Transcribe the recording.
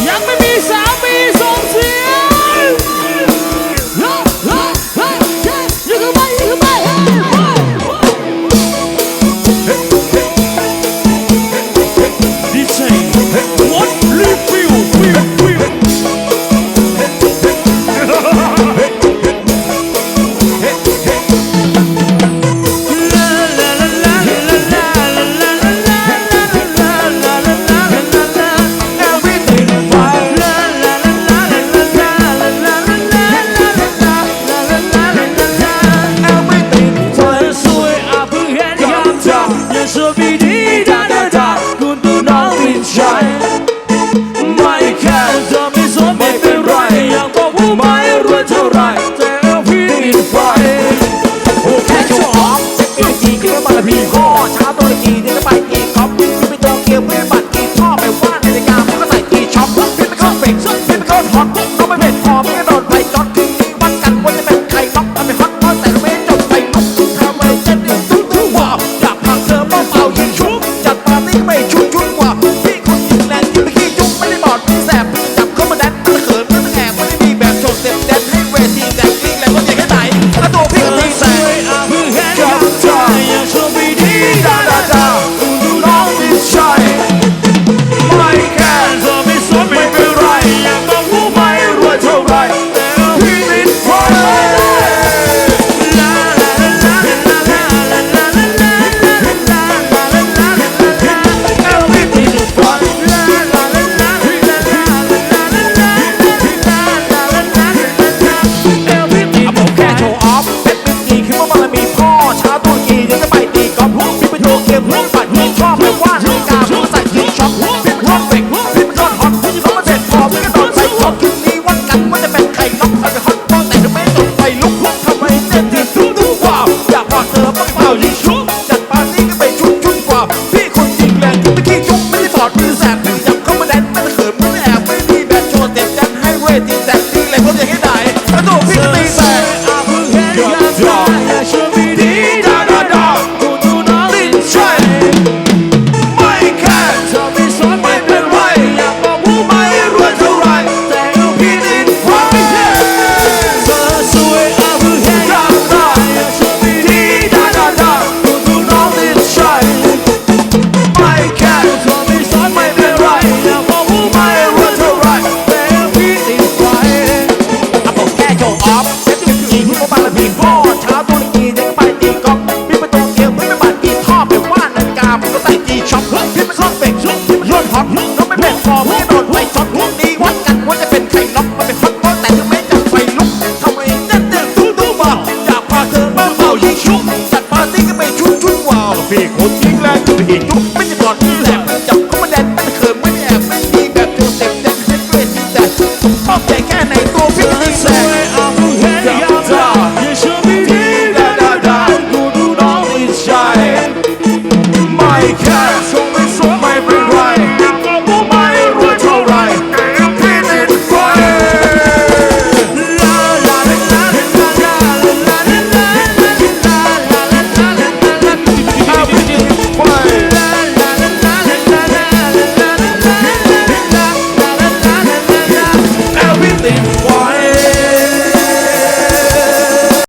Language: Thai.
Young me ใจไม่แค่จะไม่สมไม่เป็นไรอยากบอกผู้ไม่รวยเท่าไรแต่พี่ไปโอ้แค่ชอบจริงๆก็มาพี่ สัตชอบแบบว่าน้ำกาผู้ใส่ยิช็อตฟิตรถเบรกฟิตรถฮอตที่ร้อนเด็ดพอไม่กรโดดใส่พอคืนนี้วันกันมันจะเป็นไข่นกใส่ฮอตป้อแต่จะไม่จบไปลุกทำไมเต้นตีทุกทุกว่าอยากพอเธอบ้างเปายิงชุบจัดปาร์ตี้กัไปชุบชุบกว่าพี่คนจริงแรงที่ไม่ขี้ชุบไม่ได้ถอดมือแสบมือจับเข้ามาแดนไม่เขินไม่แอบไม่มีแบบชว์เต็มจันให้เวที